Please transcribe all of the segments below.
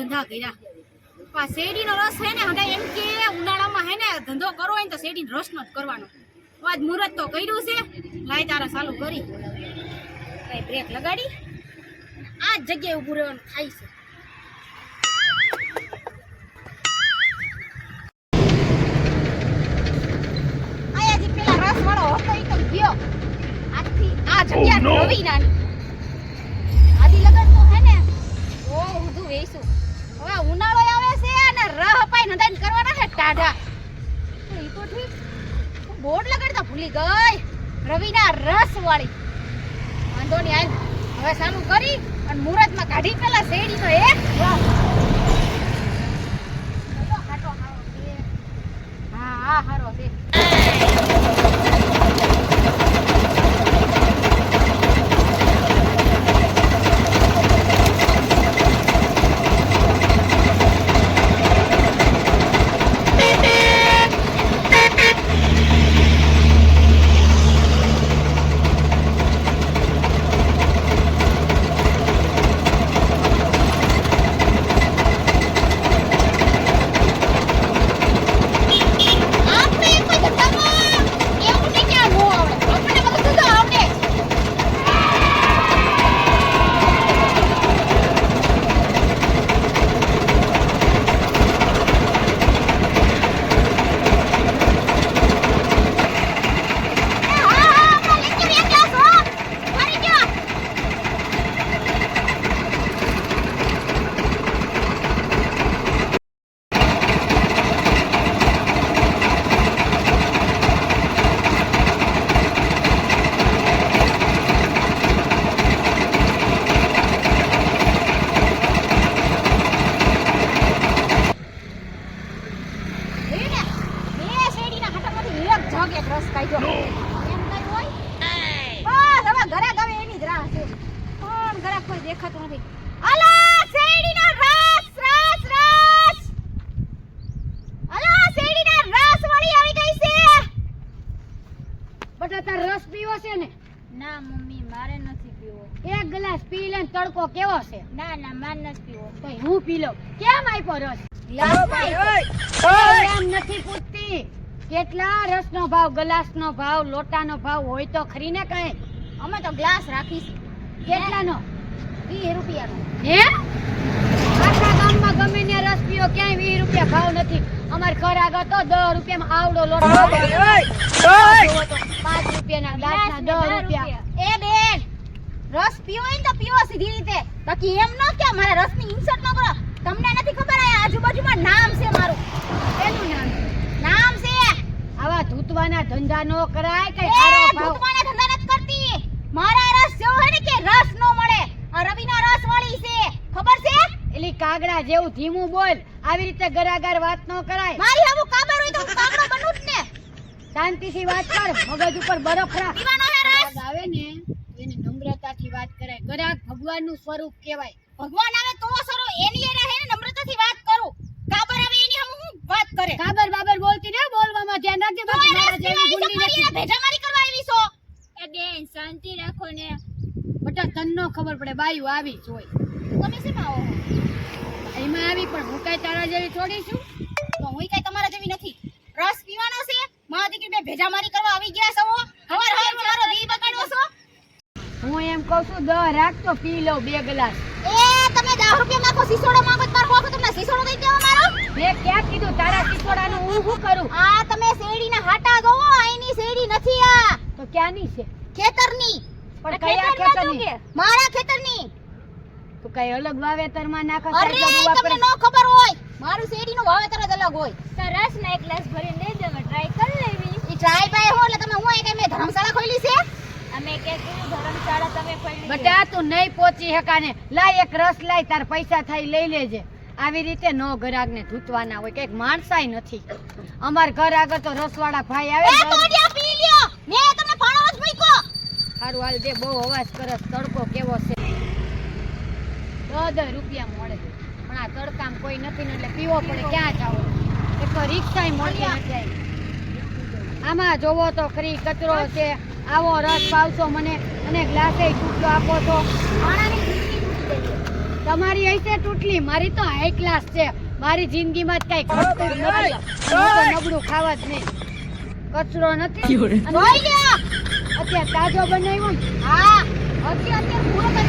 ધંધા કર્યા. શેરડીનો રસ છે ને હવે એમ કે ઉનાળામાં હે ને ધંધો કરવો હોય ને તો શેરડીનો રસનો જ કરવાનો. આજ મુહૂર્ત તો કર્યું છે. લાય તારા ચાલુ કરી. કઈ બ્રેક લગાડી. આ જ જગ્યાએ ઊભું રહેવાનું થાય છે. જગ્યા નવી નાની. આદી લગન તો હે ને ઓ બધું વેચું હવે ઉનાળો આવે છે અને રહ પાઈ નદાન કરવાના છે ટાઢા. ઈ તો ઠીક. બોર્ડ લગાડતા ભૂલી ગઈ. રવિના રસ વાળી વાંધો નહીં, હાલ. હવે સાનું કરી અને મુહૂર્તમાં કાઢી પેલા શેરડીનો એક. રસ. ચલો, હાટો હારો છે. હા હા હારો છે આપણે કોઈ ધંધામાં એવું નહીં કે આ નો આવડે આપણને બધું ધંધો આવડે હા હા આપણે લેક્ચર એક ક્લાસ હો મારી ગયો એને બે શેરડીના હાટામાંથી એક જગ એક રસ કાઢ્યો એમ કઈ હોય બસ હવે ઘરે ગવે એની જ રાહ છે પણ ઘરે કોઈ દેખાતું નથી અલા શેરડીનો રસ રસ રસ અલા શેરડીના રસ વાળી આવી ગઈ છે બટા તાર રસ પીવો છે ને ના મમ્મી મારે નથી પીવો એક ગ્લાસ લે કેવો છે? ના ના માન નથી પીવો. તો હું પી લઉં. કેમ આપ્યો રસ? એમ નથી પૂછતી. કેટલા રસનો ભાવ ગ્લાસનો ભાવ લોટાનો ભાવ હોય તો ખરી ને કઈ અમે તો ગ્લાસ રાખીશું. કેટલાનો? વીસ રૂપિયાનો. હે? આખા ગામમાં ગમે ને રસ પીઓ ક્યાંય વીસ રૂપિયા ભાવ નથી. અમાર ઘર આગળ તો દસ રૂપિયામાં આવડો લોટ પાંચ રૂપિયાના ગ્લાસના દસ રૂપિયા. રસ પીવો ને તો પીવો સીધી રીતે. બાકી એમ ન કે મારે રસની ઇન્સર્ટ ન કરો. તમને નથી ખબર આ આજુબાજુમાં નામ છે મારું. એનું નામ? નામ છે આવા ધૂતવાના ધંધા નો કરાય કઈ એ સારો ભાવ. ધૂતવાના ધંધા નથી કરતી. મારા રસ જેવો હોય ને કે રસ નો મળે. આ રવિના રસ વાળી છે. ખબર છે? એલી કાગડા જેવું ધીમું બોલ. આવી રીતે ગરાગર વાત નો કરાય. મારી આવું કાબર હોય તો કાગડો બનું જ ને. શાંતિથી વાત કર. મગજ ઉપર બરફ રાખ. આવે ને. નમ્રતાથી વાત કરે ગરાક ભગવાનનું સ્વરૂપ કહેવાય. ભગવાન આવે તો સરો એની એના હે ને નમ્રતાથી વાત કરો. કાબર આવે એની હમ હું વાત કરે? કાબર બાબર બોલતી ને બોલવામાં ધ્યાન રાખજે બાકી મારા જેવી ગુંડી આવી તો નથી. કરવા આવી છો? એ બેન શાંતિ રાખો ને. બટા તને નો ખબર પડે બાયું આવી જોઈ તમે શેમાં આવો એમાં આવી પણ હું કઈ તારા જેવી થોડી છું? તો હું કઈ તમારા જેવી નથી. રસ પીવાનો છે? મારા દીકરી ભેજા ભેજામારી કરવા આવી ગયા છો હવાર હવાર મારો દી બગાડો છો હું એમ કહું છું દ રાખ તો પી લઉં બે ગ્લાસ. એ તમે 10 રૂપિયા માંગો સિસોડો માંગો તો મારો બાપુ તમને સિસોડો દઈ દેવા મારો? મે ક્યાં કીધું તારા ટીચોડાનું હું શું કરું? આ તમે શેરડીના હાટા જોવો આઈની શેરડી નથી આ. તો ક્યાંની છે? ખેતરની. પણ કયા ખેતરની મારા ખેતરની. તો કઈ અલગ વાવેતરમાં નાખો અરે તમને નો ખબર હોય મારું શેરડીનું વાવેતર જ અલગ હોય. સરસ રસ ના એક ગ્લાસ ભરીને દઈ દે અમે ટ્રાય કરી લેવી. ઈ ટ્રાય ભાઈ હો એટલે તમે હું એ કે મેં ધર્મશાળા ખોલી છે અમે કે કેવું ધર્મશાળા તમે ખોલી છે. બટા તું નહીં પહોંચી હકાને. લાય એક રસ લાય તાર પૈસા થાય લઈ લેજે. આવી રીતે નો ગ્રાહકને ધૂતવાના હોય કંઈક માણસાય નથી. અમાર ઘર આગળ તો રસવાળા ભાઈ આવે પી લ્યો. મેં તમને પાણો જ મૂક્યો. હારું હાલ દે બહુ અવાજ કરસ તડકો કેવો છે? દસ રૂપિયા મળે. પણ આ તડકામાં કોઈ નથી ને એટલે પીવો પડે ક્યાં જાવ? એક તો રિક્ષાય મળી જાય આમાં જોવો તો ખરી કચરો છે. આવો રસ પાવશો મને અને ગ્લાસે છૂટો આપો દેજો તમારી હશે તૂટલી મારી તો હાઈ ક્લાસ છે. મારી જિંદગીમાં જ કઈ ઘટતું નથી. નબળું ખાવા જ નહીં. કચરો નથી. અત્યારે તાજો બનાવ્યો હા અત્યારે પૂરો મને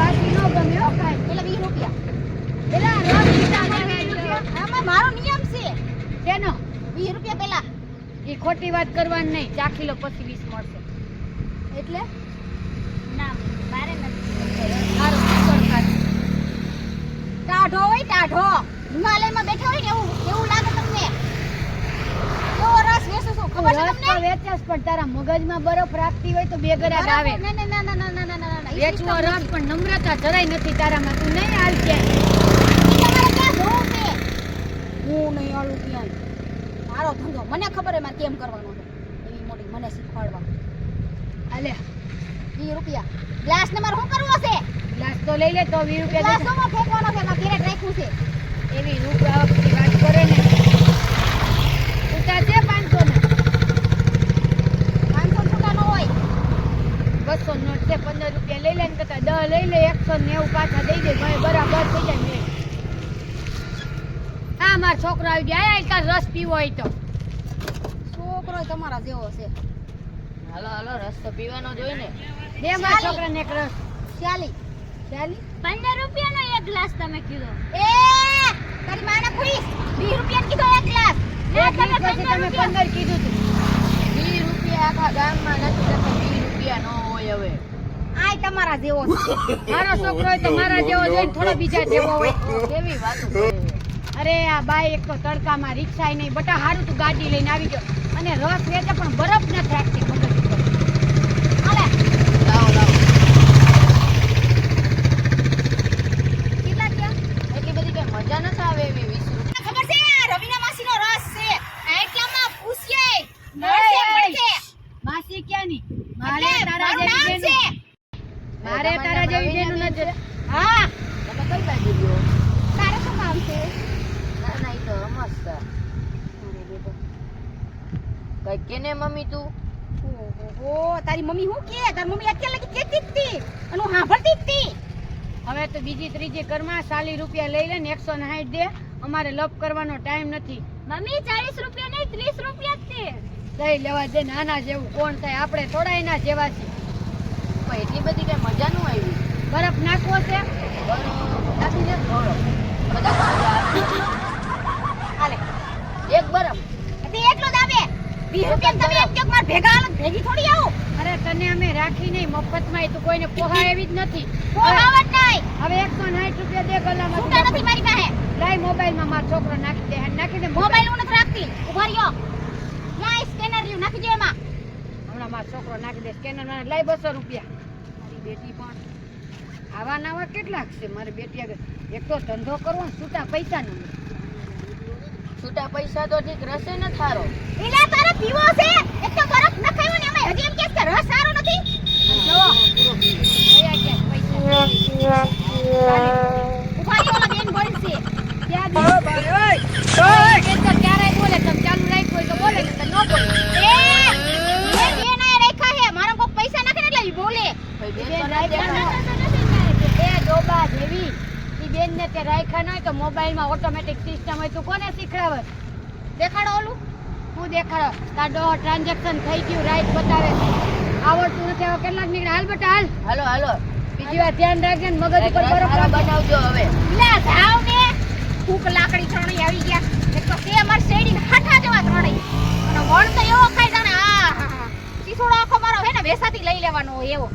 વાસી ન ગમે હો કાંઈ. પેલા વીસ રૂપિયા પેલા મારો નિયમ છે. શેનો? વીસ રૂપિયા પેલા. એ ખોટી વાત કરવાની નહીં. ચાખી લો પછી વીસ મળશે. એટલે? ના મારે ટાઢો હોય ટાઢો. હિમાલયમાં બેઠા હોય ને એવું એવું લાગે તમને? કેવો રસ વેચો છો. ખબર છે તમને? વેચાસ પણ તારા મગજમાં બરફ રાખતી હોય તો બેગરાટ આવે. ના ના ના ના ના ના ના ના ના. વેચવો રસ પણ નમ્રતા જરાય નથી તારામાં. તું નહીં હાલ કે તમારે ક્યાં જોવું છે? હું નહીં આલું ક્યાંય. મારો ધંધો. મને ખબર મારે કેમ કરવાનો છે એવી મોટી મને શીખવાડવા. હાલે. વીસ રૂપિયા. ગ્લાસ ને મારે શું કરવો છે? ગ્લાસ તો લઈ લે તો વીસ રૂપિયા ગ્લાસ. માં ફેંકવાનો છે મારે ઘરે રાખ્યું છે. એવી રૂપિયા વાત કરે ને. ઉતાર છે પાંચસો ને. પાંચસો છૂટા નો હોય. બસો નોટ છે પંદર રૂપિયા લઈ લે ને કરતા દસ લઈ લે એકસો નેવું પાછા દઈ દે ભાઈ બરાબર થઈ જાય હા છોકરો આવી ગયા. આય કા રસ પીવો હોય તો. છોકરો તમારા જેવો છે. હાલો હાલો રસ તો પીવાનો જોઈ ને. દે માર. છોકરાને એક રસ. ચાલી. ચાલી. પંદર રૂપિયાનો એક ગ્લાસ તમે કીધો. એ તારી માને પૂછીશ વીસ રૂપિયા કીધો એક ગ્લાસ. ના, તમે પછી પંદર તમે પંદર કીધું તું. વીસ રૂપિયા આખા ગામમાં નથી તો વીસ રૂપિયા નો હોય હવે. આય તમારા જેવો છે. મારો છોકરો હોય તો મારા જેવો જોઈને થોડો બીજા જેવો હોય. કેવી વાતો. અરે આ બાઈ એક તો તડકામાં રિક્ષા નહીં, બટા હારું તું ગાડી લઈને આવી ગયો. અને રસ વેચે પણ બરફ નથી રાખતી મગજ ઉપર. હાલે લાવો લાવો કેટલા થયા એટલી બધી કઈ મજા નથી આવે એવી વીસ રૂપિયા ખબર છે આ રવિના માસીનો રસ છે આ એટલામાં પૂછીએ મળશે એય! મળશે માસી ક્યાંની મારે એટલે તારા મારું જેવી નામ છે બેનું- મારે તારા જેવી બેનું નથી હા તમે કઈ બાજુ ગયો તારે શું કામ છે ના ના ઈ તો મસ્ત કઈ કેને મમ્મી તું ઓહો તારી મમ્મી શું કે તારી મમ્મી અત્યારે લગી કેતી જ હતી અને હું સાંભળતી જ હતી હવે તો બીજી ત્રીજી કરમાં ચાલીસ રૂપિયા લઈ લે ને એકસો ને સાઠ દે. અમારે લપ કરવાનો ટાઈમ નથી. મમ્મી ચાલીસ રૂપિયા નહીં ત્રીસ રૂપિયા જ છે દઈ લેવા દે નાના જેવું કોણ થાય? આપણે થોડા એના જેવા છે પણ એટલી બધી કઈ મજા નું આવી. બરફ નાખવો છે? નાખી દે. થોડો. હાલે. એક બરફ. તે એટલો જ આવે. વીસ રૂપિયા તમે એક ચોક માર ભેગા ભેગી થોડી આવું. તને અમે રાખી નહીં મફતમાં તો કોઈને પોહા એવી જ નથી. હવે એકસો સાઠ રૂપિયા દે છૂટા ગલામાં નથી મારી પાસે. લાઈ મોબાઈલમાં મારો છોકરો નાખી દે અને નાખી દે મોબાઈલ. હું નથી રાખતી. ઊભા રહ્યો. ત્યાં સ્કેનર લ્યો નાખી દે એમાં. હમણાં મારો છોકરો નાખી દે સ્કેનરમાં લાઈ બસો રૂપિયા. મારી બેટી પણ આવા નાવા કેટલાક છે? મારી બેટી આગળ એક તો ધંધો કરવો છૂટા પૈસા ન મળે. છૂટા પૈસા તો ઠીક રસે ન થારો? એલા તારે પીવો છે? એક તો બરફ નખાયો ને અમે હજી એમ કે રસ સારો નથી. જો કયા ક્યાં પૈસા ઊભા રહ્યો ઓલા બેન બોલશે ત્યાં દી- એ તો ક્યારેય બોલે તમે ચાલુ રાખ્યું હોય તો બોલે ને તો ન બોલે એ એ બેન આયા રાખ્યા હે મારા કોક પૈસા નાખે ને એટલે ઈ બોલે ભાઈ બેન બેન તો ના રાખ્યા દેખાય. એ ડોબા જેવી ઈ બેનને તે રાખ્યા ન હોય તો મોબાઈલમાં ઓટોમેટિક સિસ્ટમ હોય તું કોને શીખડાવે દેખાડો ઓલું. હું દેખાડો. તાર ટ્રાન્ઝેક્શન થઈ ગયું રાઈટ બતાવે આવડતું નથી હવે કેટલાક નીકળે? હાલ બેટા હાલ. હાલો હાલો. બીજી વાર ધ્યાન રાખજે ને મગજ ઉપર બરફ બનાવજો હવે. લા જાવ ને. ફૂક લાકડી ત્રણેય આવી ગયા. એક તો તે અમાર શેરડી હાઠા જવા ત્રણેય. અને વણ તો એવો ખાઈ જાણે આ હા, હા. ચીસોડો આખો મારો હે ને વેસાથી લઈ લેવાનો એવો.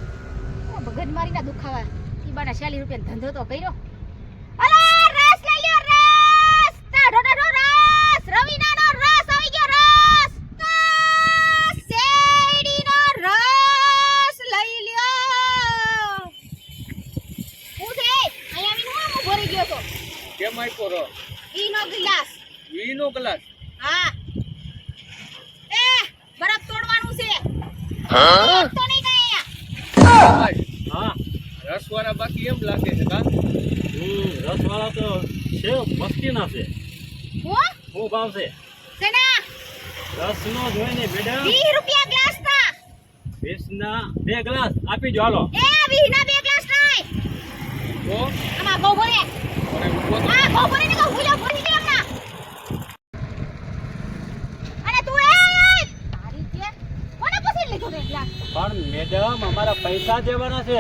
મગજ મારીના દુખાવા. ઈ બાના 40 રૂપિયા ધંધો તો કર્યો. કેમ આપ્યો રો? ઈનો ગ્લાસ. વીનો ગ્લાસ? હા. એ બરફ તોડવાનું છે. હા? તો નહીં કાંઈ અહીંયા. હા. રસવાળા બાકી એમ લાગે છે કા? હમ રસવાળા તો છે મસ્તીના છે. હું? શું ભાવ છે. સેના રસનો જોઈ ને મેડમ. 20 રૂપિયા ગ્લાસ ના. વીસના બે ગ્લાસ. આપી જો હાલો. એ 20 ના બે ગ્લાસ નહીં તો આમાં બહુ ભરે ને ગ્લાસ પણ મેડમ અમારા પૈસા દેવાના છે.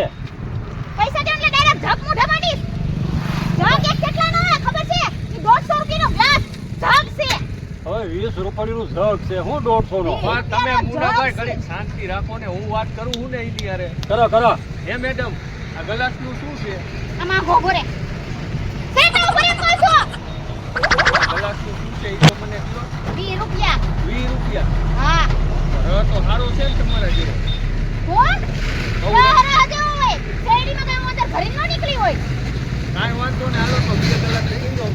પૈસા દે એટલે ડાયરેક્ટ જગ મોઢા માંડીશ જગ એક કેટલાનો હોય ખબર છે? ઈ 150 રૂપિયાનો ગ્લાસ જગ છે. હવે વીસ રૂપિયાનું જગ છે હું દોઢસો નો પણ તમે મુનાભાઈ ઘડી શાંતિ રાખો ને હું વાત કરું હું ને એની યારે કરો કરો. હે મેડમ આ ગ્લાસનું શું છે? આમાં ભરે સેટા ઉપર એમ કહું છું આ ગ્લાસનું શું છે એ તો મને કહો 20 રૂપિયા વીસ રૂપિયા હા હવે તો સારો છે ને તમારા જેવો કોણ બહુ રહા રહા જેવો હોય શેરડીમાં કાંઈ હું અંદર ભરીને ન નીકળી હોય કાંઈ વાંધો ને હાલો તો બે કલાક રહી જાઓ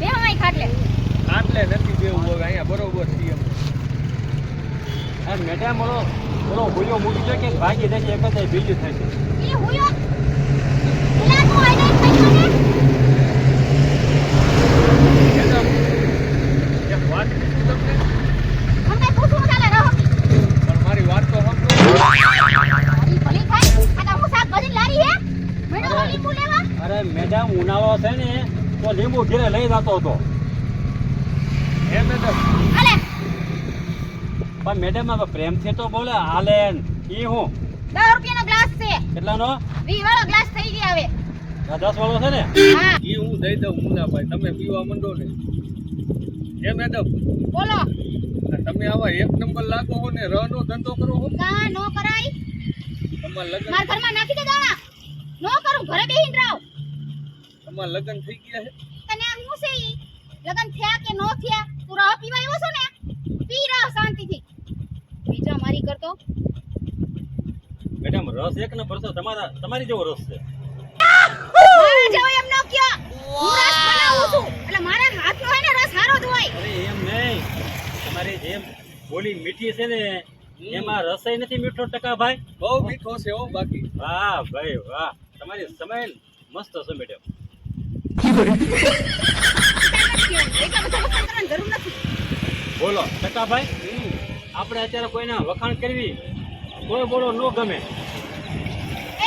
બે હમાઈ ખાટલે આટલે નથી બેવું હવે અહીંયા બરોબર છીએ અમે. આ મેડમ ઓલો ઓલો ભૂલ્યો મૂકી છે કે ભાગી જાય એક જ બીજું થાય છે ઈ હુયો એલા તું આઈને પૈસા ને મેડમ એક વાત પૂછું તમને અમને પૂછવું ચાલે રહો પણ મારી વાત તો સમજો ઈ ભલી થાય આ તો હું શાકભાજી લારી બીજું મેડમ અરે. મેડમ ઉનાળો છે ને તો લીંબુ ઘેરે લઈ જતો હતો. હે મેડમ? પણ મેડમ પ્રેમથી તો બોલે હાલે. ઈ હું? 10 રૂપિયાનો ગ્લાસ છે. કેટલાનો? 20 વાળો ગ્લાસ થઈ ગયા હવે. આ 10 વાળો છે ને? હા. એ હું દઈ દઉં મુનાભાઈ તમે પીવા માંડો ને. એ મેડમ બોલો. તમે આવા એક નંબર લાગો હો ને રનો ધંધો કરો હો. ના નો કરાય. તમાર લગ્ન મારા ઘરમાં નાખી દે દાણા. નો કરું ઘરે બેહીન રહો. તમારા લગ્ન થઈ ગયા છે તને હું છે ઈ? લગન થયા કે નો થયા? તું રહો પીવા આવ્યો છો ને? પી રહો શાંતિથી. બીજા મારી કરતો મેડમ રસ એક ને પરસો તમારા તમારી જેવો રસ છે. મારા જેવો એમ ન કયો. હું રસ બનાવું છું. એટલે મારા હાથનો હે ને રસ સારો જ હોય. અરે એમ નહીં. તમારી જેમ બોલી મીઠી છે ને એમાં રસાઈ નથી મીઠો ટકા ભાઈ. બહુ મીઠો છે હો બાકી. વાહ ભાઈ વાહ. તમારી સ્માઈલ મસ્ત છે મેડમ. બોલો ટકા ભાઈ. આપણે અત્યારે કોઈના વખાણ કરવી? કોઈ બોલો નો ગમે.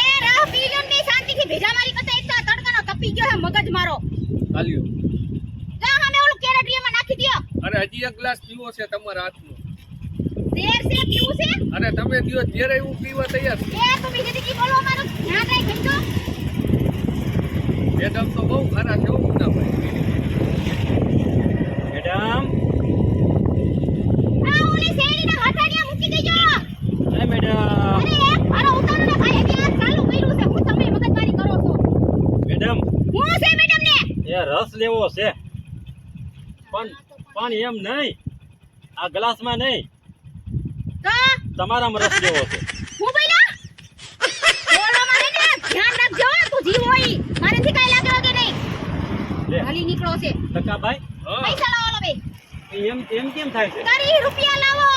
એ રાહ પી ની શાંતિ થી ભેજા મારી કરતા એક તો આ તડકાનો તપી ગયો હે મગજ મારો. ચાલ્યો જા સામે ઓલું કેરેટિયામાં નાખી દ્યો. અરે હજી એક ગ્લાસ પીવો છે તમારા હાથનો. શેર છે પીવું છે? અને તમે દિયો જ્યારે એવું પીવા તૈયાર છો. એ તો બીજી દીદી બોલો મારું ધ્યાન રાખજો. મેડમ તો બહુ ખરા છે હો મેડમ આ ઓલી શેરડીના હાથાડિયા મૂકી દેજો એ મેડમ અરે એક મારો ઉતારો ને ભાઈ હજી આ ચાલુ કર્યું છે હું તમે મગજમારી કરો છો મેડમ હું છે મેડમ ને એ રસ લેવો છે પણ પણ એમ નહીં. આ ગ્લાસમાં નહીં. તો? તમારામાં રસ લેવો છે હું બોલ્યા? બોલો મારે ને. ધ્યાન રાખજો તું જીવ હોય. ઈ. મારેથી કાંઈ લાગે વગે નહીં. લે. હાલી નીકળો છે. ટકા ભાઈ હા. પૈસા લાવો લો બે એમ એમ કેમ થાય છે? રૂપિયા લાવો.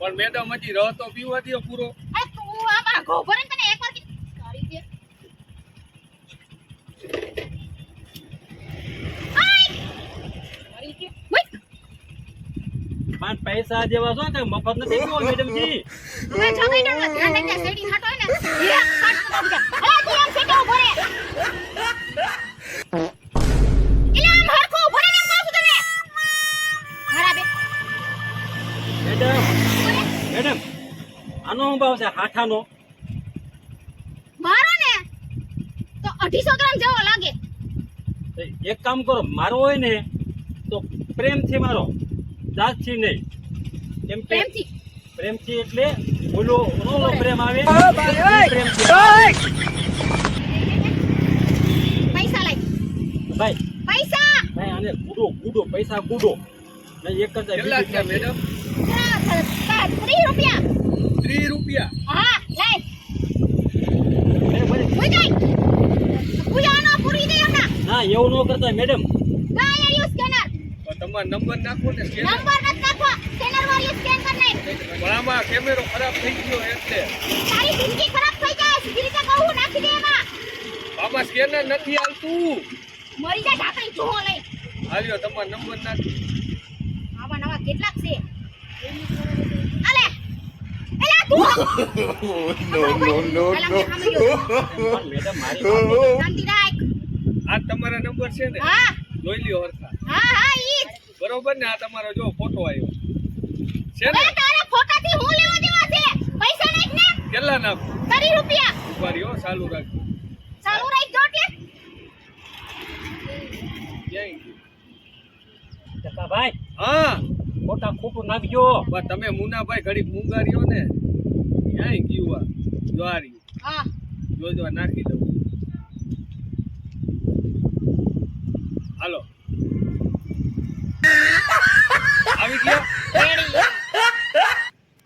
પણ મેડમ હજી રહ તો પીવા દો પૂરો. એ તું આમાં ને તને એકવાર કીધું. તારી જે. આય! તારી જે. મુઈક. પૈસા જેવા છો કે મફત નથી મેડમજી. ધ્યાન ને, એક તો તું આમ આમ હરખો ને કહું તને. મેડમ મેડમ આનો ભાવ છે? હાઠાનો. મારો ને? તો અઢીસો ગ્રામ જેવો લાગે. એક કામ કરો મારો હોય ને તો પ્રેમથી મારો. જાતથી નહીં. કેમ કે પ્રેમથી. પ્રેમથી એટલે ઓલો ઓલો પ્રેમ આવે? પૈસા લાય. ભાઈ. પૈસા. ભાઈ આને ગુડો ગુડો પૈસા ગુડો. નહીં એક કરતા કેટલા છે. મેડમ? ત્રીસ રૂપિયા. ત્રીસ રૂપિયા? હા હમણાં. ના એવું ન કરતા મેડમ ગાય યુ સ્કેનર પણ તમારો નંબર નાખો ને સ્કેનર નંબર મત નાખો સ્કેનર વાળી સ્કેન કર નાખ. આમાં કેમેરો ખરાબ થઈ ગયો એટલે. તારી જિંદગી ખરાબ થઈ જાય. સીધી રીતે કહું નાખી દે એમાં. આમાં સ્કેનર નથી આવતું. મરી જા ઢાકણી ચૂહો લઈ આવ્યો તમારો નંબર નાખો. આવા નવા કેટલાક છે. અલે એલા તું નો નો નો નો મેડમ મારી શાંતિ રાખ. આ તમારા નંબર છે ને? હા. જોઈ લ્યો જ બરોબર ને? આ તમારો જો ફોટો આવ્યો. છે ને? તારા ફોટાથી હું લેવા દેવા છે? પૈસા નાખ ને. કેટલા નાખ? તરી રૂપિયા. ઊભા રહ્યો ચાલુ રાખજો ચાલુ રાખજો એટલે ક્યાંય? ટકાભાઈ હા. ફોટા ખોટું નાખજો. બા તમે મુનાભાઈ ઘડીક મુંગારીઓ ને. ક્યાંય ગયું આ? દ્વારી હા. જોજો આ નાખી દઉં હાલો આવી ગયો રેડી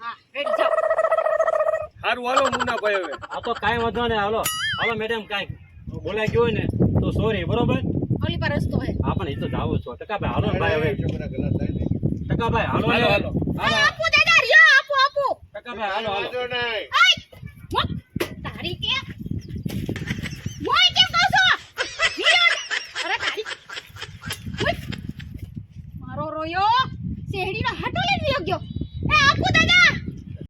હા રેડી જાઓ સારું હાલો મુનાભાઈ હવે. આ તો કાંઈ વાંધો નહીં હાલો. હાલો મેડમ કાંઈ બોલાઈ ગયો ને તો સોરી બરોબર? ઓલી પર રસ્તો હે હા પણ એ તો જાવું છો. ટકાભાઈ હાલો ભાઈ હવે. ટકાભાઈ હાલો હાલો ને. હાલો. આપો દાદા રિયો આપો આપો. ટકાભાઈ હાલો હાલો. આય